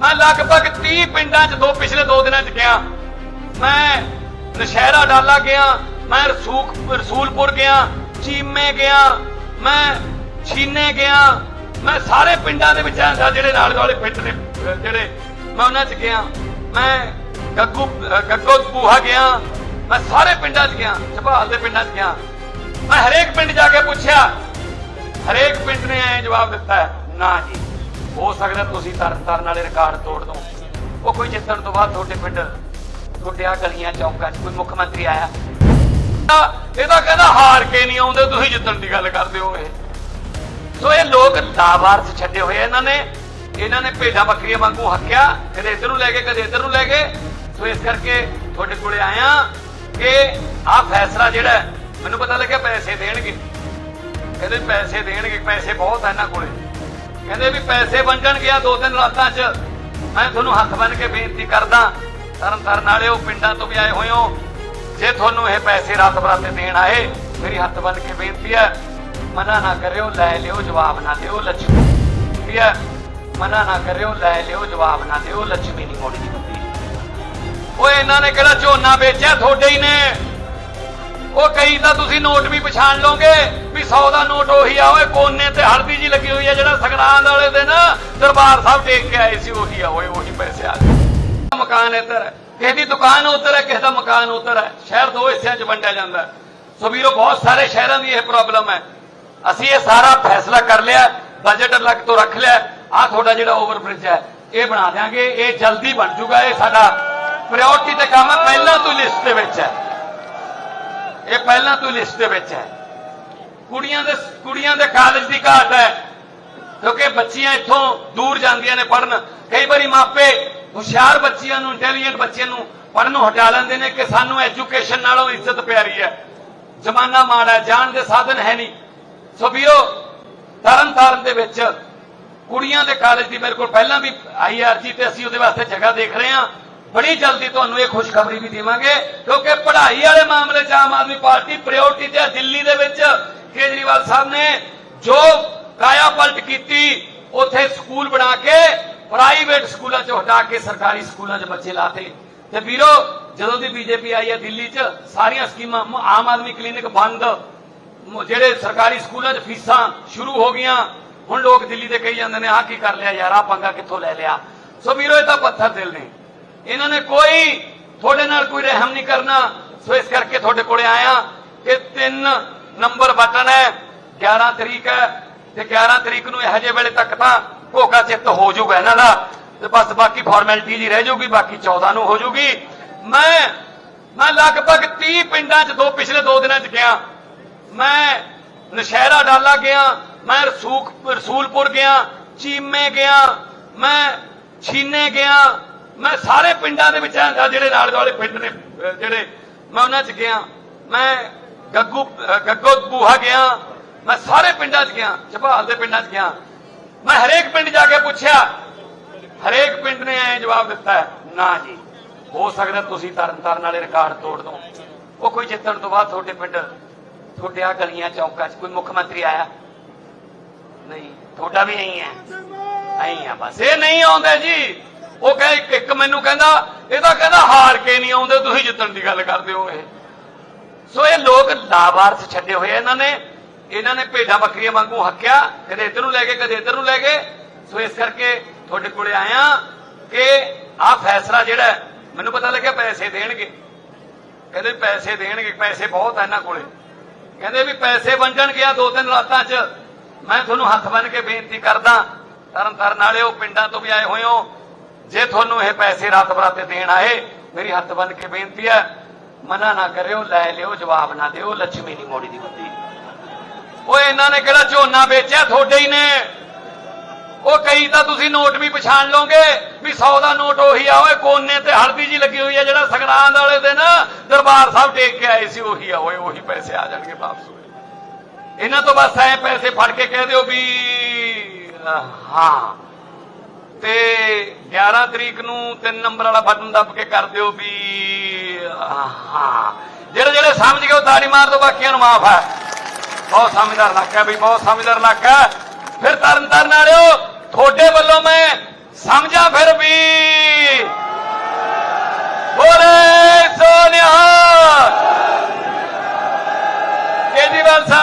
ਮੈਂ ਲਗਭਗ 30 ਪਿੰਡਾਂ 'ਚ ਦੋ ਪਿਛਲੇ ਦੋ ਦਿਨਾਂ 'ਚ ਗਿਆ। ਮੈਂ ਨਸ਼ਹਿਰਾ ਡਾਲਾ ਗਿਆ, ਮੈਂ ਰਸੂਖ, ਰਸੂਲਪੁਰ ਗਿਆ, ਚੀਮੇ ਗਿਆ, ਮੈਂ ਛੀਨੇ ਗਿਆ, ਮੈਂ ਸਾਰੇ ਪਿੰਡਾਂ ਦੇ ਵਿੱਚ ਆ ਜਿਹੜੇ ਨਾਲ ਵਾਲੇ ਪਿੰਡ ਨੇ, ਜਿਹੜੇ ਮੈਂ ਉਹਨਾਂ 'ਚ ਗਿਆ। ਮੈਂ ਗੱਗੂ, ਗੱਗੋ ਬੂਹਾ ਗਿਆ, ਮੈਂ ਸਾਰੇ ਪਿੰਡਾਂ 'ਚ ਗਿਆ, ਝਬਾਲ ਦੇ ਪਿੰਡਾਂ 'ਚ ਗਿਆ। ਮੈਂ ਹਰੇਕ ਪਿੰਡ ਜਾ ਕੇ ਪੁੱਛਿਆ, ਹਰੇਕ ਪਿੰਡ ਨੇ ਐ ਜਵਾਬ ਦਿੱਤਾ, ਨਾ ਜੀ। ਹੋ ਸਕਦਾ ਤੁਸੀਂ ਤਰਨ ਤਾਰਨ ਵਾਲੇ ਰਿਕਾਰਡ ਤੋੜ ਦੋ ਉਹ ਕੋਈ ਜਿੱਤਣ ਤੋਂ ਬਾਅਦ ਤੁਹਾਡੇ ਪਿੰਡ, ਤੁਹਾਡੇ ਆ ਗਲੀਆਂ, ਚੌਂਕਾਂ 'ਚ ਕੋਈ ਮੁੱਖ ਮੰਤਰੀ ਆਇਆ। ਇਹ ਤਾਂ ਕਹਿੰਦਾ ਹਾਰ ਕੇ ਨਹੀਂ ਆਉਂਦੇ, ਤੁਸੀਂ ਜਿੱਤਣ ਦੀ ਗੱਲ ਕਰਦੇ ਹੋ ਇਹ। ਸੋ ਇਹ ਲੋਕ ਲਾਵਾਰਸ ਛੱਡੇ ਹੋਏ ਆ ਇਹਨਾਂ ਨੇ। ਇਹਨਾਂ ਨੇ ਭੇਡਾਂ ਬੱਕਰੀਆਂ ਵਾਂਗੂ ਹੱਕਿਆ, ਕਦੇ ਇੱਧਰ ਨੂੰ ਲੈ ਕੇ ਕਦੇ ਇੱਧਰ ਨੂੰ ਲੈ ਕੇ ਸੋ ਇਸ ਕਰਕੇ ਤੁਹਾਡੇ ਕੋਲੇ ਆਇਆ ਕਿ ਆਹ ਫੈਸਲਾ ਜਿਹੜਾ ਮੈਨੂੰ ਪਤਾ ਲੱਗਿਆ ਪੈਸੇ ਦੇਣਗੇ। ਕਹਿੰਦੇ ਪੈਸੇ ਦੇਣਗੇ, ਪੈਸੇ ਬਹੁਤ ਆ ਇਹਨਾਂ ਕੋਲੇ। ਕਹਿੰਦੇ ਵੀ ਪੈਸੇ ਵੰਡਣਗੇ ਆ ਦੋ ਤਿੰਨ ਰਾਤਾਂ 'ਚ। ਮੈਂ ਤੁਹਾਨੂੰ ਹੱਥ ਬੰਨ ਕੇ ਬੇਨਤੀ ਕਰਦਾ ਤਰਨ ਤਰਨ ਵਾਲਿਓ, ਪਿੰਡਾਂ ਤੋਂ ਵੀ ਆਏ ਹੋਇਓ, ਜੇ ਤੁਹਾਨੂੰ ਇਹ ਪੈਸੇ ਰਾਤ ਬਰਾਤੇ ਦੇਣ ਆਏ, ਮੇਰੀ ਹੱਥ ਬੰਨ ਕੇ ਬੇਨਤੀ ਹੈ, ਮਨਾ ਨਾ ਕਰਿਓ, ਲੈ ਲਿਓ, ਜਵਾਬ ਨਾ ਦਿਓ, ਲੱਛਮੀ। ਠੀਕ ਹੈ? ਮਨਾ ਨਾ ਕਰਿਓ, ਲੈ ਲਿਓ, ਜਵਾਬ ਨਾ ਦਿਓ, ਲੱਛਮੀ ਨਹੀਂ ਮੋੜੀ ਉਹ ਇਹਨਾਂ ਨੇ ਕਿਹੜਾ ਝੋਨਾ ਵੇਚਿਆ? ਤੁਹਾਡੇ ਹੀ ਨੇ। ਉਹ ਕਈ ਤਾਂ ਤੁਸੀਂ ਨੋਟ ਵੀ ਪਛਾਣ ਲਓਗੇ ਵੀ 100 ਦਾ ਨੋਟ ਉਹੀ ਆ, ਓਏ ਕੋਨੇ ਤੇ ਹਲਦੀ ਜੀ ਲੱਗੀ ਹੋਈ ਆ ਜਿਹੜਾ ਸੰਗਰਾਂਦ ਵਾਲੇ ਦਿਨ ਦਰਬਾਰ ਸਾਹਿਬ ਟੇਕ ਕੇ ਆਏ ਸੀ, ਉਹੀ ਆ, ਓਏ ਉਹੀ ਪੈਸੇ ਆ ਗਏ। ਮਕਾਨ ਇੱਧਰ ਹੈ ਕਿਸੇ ਦੀ ਦੁਕਾਨ ਉੱਧਰ ਹੈ, ਕਿਸੇ ਦਾ ਮਕਾਨ ਉੱਧਰ ਹੈ? ਸ਼ਹਿਰ ਦੋ ਹਿੱਸਿਆਂ 'ਚ ਵੰਡਿਆ ਜਾਂਦਾ ਹੈ। ਸੋ ਵੀਰੋ, ਬਹੁਤ ਸਾਰੇ ਸ਼ਹਿਰਾਂ ਦੀ ਇਹ ਪ੍ਰੋਬਲਮ ਹੈ। ਅਸੀਂ ਇਹ ਸਾਰਾ ਫੈਸਲਾ ਕਰ ਲਿਆ ਬਜਟ ਅਲੱਗ ਤੋਂ ਰੱਖ ਲਿਆ ਆ ਤੁਹਾਡਾ ਜਿਹੜਾ ਓਵਰਬ੍ਰਿਜ ਹੈ, ਇਹ ਬਣਾ ਦਿਆਂਗੇ, ਇਹ ਜਲਦੀ ਬਣ ਜੂਗਾ, ਇਹ ਸਾਡਾ ਪ੍ਰਾਇੋਰਟੀ ਤੇ ਕੰਮ ਹੈ, ਪਹਿਲਾਂ ਤੋਂ ਲਿਸਟ ਦੇ ਵਿੱਚ ਹੈ। ਇਹ ਪਹਿਲਾਂ ਤੋਂ ਲਿਸਟ ਦੇ ਵਿੱਚ ਹੈ। ਕੁੜੀਆਂ ਦੇ ਕੁੜੀਆਂ ਦੇ ਕਾਲਜ ਦੀ ਘਾਟ ਹੈ, ਕਿਉਂਕਿ ਬੱਚੀਆਂ ਇੱਥੋਂ ਦੂਰ ਜਾਂਦੀਆਂ ਨੇ ਪੜਨ ਕਈ ਵਾਰੀ ਮਾਪੇ ਹੁਸ਼ਿਆਰ ਬੱਚੀਆਂ ਨੂੰ ਇੰਟੈਲੀਜੈਂਟ ਬੱਚਿਆਂ ਨੂੰ ਪੜਨੋਂ ਹਟਾ ਲੈਂਦੇ ਨੇ ਕਿ ਸਾਨੂੰ ਐਜੂਕੇਸ਼ਨ ਨਾਲੋਂ ਇੱਜ਼ਤ ਪਿਆਰੀ ਹੈ। ਜ਼ਮਾਨਾ ਮਾੜਾ ਜਾਣ ਦੇ ਸਾਧਨ ਹੈ ਨਹੀਂ। ਸੋ ਵੀਰੋ ਤਰਨ ਤਾਰਨ ਦੇ ਵਿੱਚ ਕੁੜੀਆਂ ਦੇ ਕਾਲਜ ਦੀ ਮੇਰੇ ਕੋਲ ਪਹਿਲਾਂ ਵੀ ਆਈਆਰਜੀ ਤੇ ਅਸੀਂ ਉਹਦੇ ਵਾਸਤੇ ਜਗ੍ਹਾ ਦੇਖ ਰਹੇ ਹਾਂ। ਬੜੀ ਜਲਦੀ ਤੁਹਾਨੂੰ ਇਹ ਖੁਸ਼ਖਬਰੀ ਵੀ ਦੇਵਾਂਗੇ, ਕਿਉਂਕਿ ਪੜ੍ਹਾਈ ਵਾਲੇ ਮਾਮਲੇ 'ਚ ਆਮ ਆਦਮੀ ਪਾਰਟੀ ਪ੍ਰਾਇੋਰਟੀ ਤੇ ਹੈ। ਦਿੱਲੀ ਦੇ ਵਿੱਚ ਕੇਜਰੀਵਾਲ ਸਾਹਿਬ ਨੇ ਜੋ ਕਾਇਆ ਪਲਟ ਕੀਤੀ, ਉੱਥੇ ਸਕੂਲ ਬਣਾ ਕੇ ਪ੍ਰਾਈਵੇਟ ਸਕੂਲਾਂ 'ਚ ਹਟਾ ਕੇ ਸਰਕਾਰੀ ਸਕੂਲਾਂ 'ਚ ਬੱਚੇ ਲਾਤੇ। ਤੇ ਵੀਰੋ, ਜਦੋਂ ਦੀ ਬੀਜੇਪੀ ਆਈ ਹੈ ਦਿੱਲੀ 'ਚ, ਸਾਰੀਆਂ ਸਕੀਮਾਂ ਆਮ ਆਦਮੀ ਕਲੀਨਿਕ ਬੰਦ ਜਿਹੜੇ ਸਰਕਾਰੀ ਸਕੂਲਾਂ 'ਚ ਫੀਸਾਂ ਸ਼ੁਰੂ ਹੋ ਗਈਆਂ, ਹੁਣ ਲੋਕ ਦਿੱਲੀ ਦੇ ਕਹੀ ਜਾਂਦੇ ਨੇ, ਆਹ ਕੀ ਕਰ ਲਿਆ ਯਾਰ, ਆਹ ਪੰਗਾ ਕਿੱਥੋਂ ਲੈ ਲਿਆ? ਸੋ ਵੀਰੋ, ਇਹ ਤਾਂ ਪੱਥਰ ਦਿਲ ਨੇ। ਇਹਨਾਂ ਨੇ ਕੋਈ, ਤੁਹਾਡੇ ਨਾਲ ਕੋਈ ਰਹਿਮ ਨਹੀਂ ਕਰਨਾ। ਸੋ ਇਸ ਕਰਕੇ ਤੁਹਾਡੇ ਕੋਲੇ ਆਇਆ ਇਹ ਤਿੰਨ ਨੰਬਰ ਬਟਨ ਹੈ 11 ਤਰੀਕ ਹੈ, ਤੇ 11 ਤਰੀਕ ਨੂੰ ਇਹੋ ਜਿਹੇ ਵੇਲੇ ਤੱਕ ਤਾਂ ਭੋਗਾ ਚਿੱਤ ਹੋ ਜਾਊਗਾ ਇਹਨਾਂ ਦਾ। ਤੇ ਬਸ ਬਾਕੀ ਫਾਰਮੈਲਿਟੀ ਜੀ ਰਹਿ ਜਾਊਗੀ, ਬਾਕੀ 14 ਨੂੰ ਹੋ ਜਾਊਗੀ। ਮੈਂ ਮੈਂ ਲਗਭਗ 30 ਪਿੰਡਾਂ 'ਚ ਦੋ, ਪਿਛਲੇ ਦੋ ਦਿਨਾਂ 'ਚ ਗਿਆ। ਮੈਂ ਨਸ਼ਹਿਰਾ ਡਾਲਾ ਗਿਆ, ਮੈਂ ਰਸੂਖ, ਰਸੂਲਪੁਰ ਗਿਆ, ਚੀਮੇ ਗਿਆ, ਮੈਂ ਛੀਨੇ ਗਿਆ ਮੈਂ ਸਾਰੇ ਪਿੰਡਾਂ ਦੇ ਵਿੱਚ ਆ ਜਿਹੜੇ ਨਾਲ ਵਾਲੇ ਪਿੰਡ ਨੇ ਜਿਹੜੇ ਮੈਂ ਉਹਨਾਂ 'ਚ ਗਿਆ। ਮੈਂ ਗੱਗੂ ਗੱਗੋ ਬੂਹਾ ਗਿਆ। ਮੈਂ ਸਾਰੇ ਪਿੰਡਾਂ 'ਚ ਗਿਆ, ਝਬਾਲ ਦੇ ਪਿੰਡਾਂ 'ਚ ਗਿਆ। ਮੈਂ ਹਰੇਕ ਪਿੰਡ ਜਾ ਕੇ ਪੁੱਛਿਆ, ਹਰੇਕ ਪਿੰਡ ਨੇ ਐ ਜਵਾਬ ਦਿੱਤਾ, ਨਾ ਜੀ, ਹੋ ਸਕਦਾ ਤੁਸੀਂ ਤਰਨ ਤਾਰਨ ਵਾਲੇ ਰਿਕਾਰਡ ਤੋੜ ਦੋ। ਉਹ ਕੋਈ ਜਿੱਤਣ ਤੋਂ ਬਾਅਦ ਤੁਹਾਡੇ ਪਿੰਡ, ਤੁਹਾਡੇ ਆ ਗਲੀਆਂ ਚੌਂਕਾਂ 'ਚ ਕੋਈ ਮੁੱਖ ਮੰਤਰੀ ਆਇਆ? ਨਹੀਂ, ਤੁਹਾਡਾ ਵੀ ਨਹੀਂ ਹੈ। ਨਹੀਂ ਆ ਬਸ। ਇਹ ਨਹੀਂ ਆਉਂਦੇ ਜੀ। ਉਹ ਕਹੇ ਇੱਕ- ਮੈਨੂੰ ਕਹਿੰਦਾ, ਇਹ ਤਾਂ ਕਹਿੰਦਾ ਹਾਰ ਕੇ ਨਹੀਂ ਆਉਂਦੇ, ਤੁਸੀਂ ਜਿੱਤਣ ਦੀ ਗੱਲ ਕਰਦੇ ਹੋ ਇਹ। ਸੋ ਇਹ ਲੋਕ ਲਾਵਾਰਸ ਛੱਡੇ ਹੋਏ ਇਹਨਾਂ ਨੇ। ਇਹਨਾਂ ਨੇ ਭੇਡਾਂ ਬੱਕਰੀਆਂ ਵਾਂਗੂ ਹੱਕਿਆ, ਕਦੇ ਇੱਧਰ ਨੂੰ ਲੈ ਕੇ ਕਦੇ ਇੱਧਰ ਨੂੰ ਲੈ ਕੇ ਸੋ ਇਸ ਕਰਕੇ ਤੁਹਾਡੇ ਕੋਲੇ ਆਇਆ ਕਿ ਆਹ ਫੈਸਲਾ ਜਿਹੜਾ ਮੈਨੂੰ ਪਤਾ ਲੱਗਿਆ ਪੈਸੇ ਦੇਣਗੇ। ਕਹਿੰਦੇ ਪੈਸੇ ਦੇਣਗੇ, ਪੈਸੇ ਬਹੁਤ ਆ ਇਹਨਾਂ ਕੋਲੇ। ਕਹਿੰਦੇ ਵੀ ਪੈਸੇ ਵੰਡਣ ਗਿਆ ਦੋ ਤਿੰਨ ਰਾਤਾਂ 'ਚ। ਮੈਂ ਤੁਹਾਨੂੰ ਹੱਥ ਬੰਨ ਕੇ ਬੇਨਤੀ ਕਰਦਾ ਤਰਨ ਤਾਰਨ ਵਾਲਿਓ, ਪਿੰਡਾਂ ਤੋਂ ਵੀ ਆਏ ਹੋਏ ਹੋ ਜੇ ਤੁਹਾਨੂੰ ਇਹ ਪੈਸੇ ਰਾਤ ਬਰਾਤੇ ਦੇਣ ਆਏ, ਮੇਰੀ ਹੱਥ ਬੰਨ ਕੇ ਬੇਨਤੀ ਹੈ, ਮਨਾ ਨਾ ਕਰਿਓ, ਲੈ ਲਿਓ, ਜਵਾਬ ਨਾ ਦਿਓ ਲక్ష్ਮੀ ਦੀ ਮੋੜੀ ਦੀ ਬੰਦੀ ਉਹ ਇਹਨਾਂ ਨੇ ਕਿਹੜਾ ਝੋਨਾ ਵੇਚਿਆ? ਤੁਹਾਡੇ ਹੀ ਨੇ। ਉਹ ਕਈ ਤਾਂ ਤੁਸੀਂ ਨੋਟ ਵੀ ਪਛਾਣ ਲਓਗੇ ਵੀ 100 ਦਾ ਨੋਟ ਉਹੀ ਆ। ਓਏ, ਕੋਨੇ ਤੇ ਹਲਦੀ ਜੀ ਲੱਗੀ ਹੋਈ ਆ, ਜਿਹੜਾ ਸੰਗਰਾਂਦ ਵਾਲੇ ਦਿਨ ਦਰਬਾਰ ਸਾਹਿਬ ਟੇਕ ਕੇ ਆਏ ਸੀ, ਉਹੀ ਆ। ਓਏ, ਉਹੀ ਪੈਸੇ ਆ ਜਾਣਗੇ ਵਾਪਸ। ਹੋਏ ਇਹਨਾਂ ਤੋਂ ਬਸ ਐ ਪੈਸੇ ਫੜ ਕੇ ਕਹਿ ਦਿਓ ਵੀ ਹਾਂ। ਤੇ 11 ਤਰੀਕ ਨੂੰ ਤਿੰਨ ਨੰਬਰ ਵਾਲਾ ਬਟਨ ਦੱਬ ਕੇ ਕਰ ਦਿਓ ਵੀ ਹਾਂ ਜਿਹੜੇ ਜਿਹੜੇ ਸਮਝ ਗਏ ਉਹ ਤਾੜੀ ਮਾਰ ਦਿਓ, ਬਾਕੀਆਂ ਨੂੰ ਮਾਫ ਹੈ ਬਹੁਤ ਸਮਝਦਾਰ ਇਲਾਕਾ ਵੀ ਬਹੁਤ ਸਮਝਦਾਰ ਇਲਾਕਾ ਫਿਰ ਤਰਨ ਤਰਨ ਵਾਲਿਓ, ਤੁਹਾਡੇ ਵੱਲੋਂ ਮੈਂ ਸਮਝਾ ਫਿਰ ਵੀ। ਬੋਲੇ ਸੋਨਿਹਾ ਕੇਜੀਵਾਲ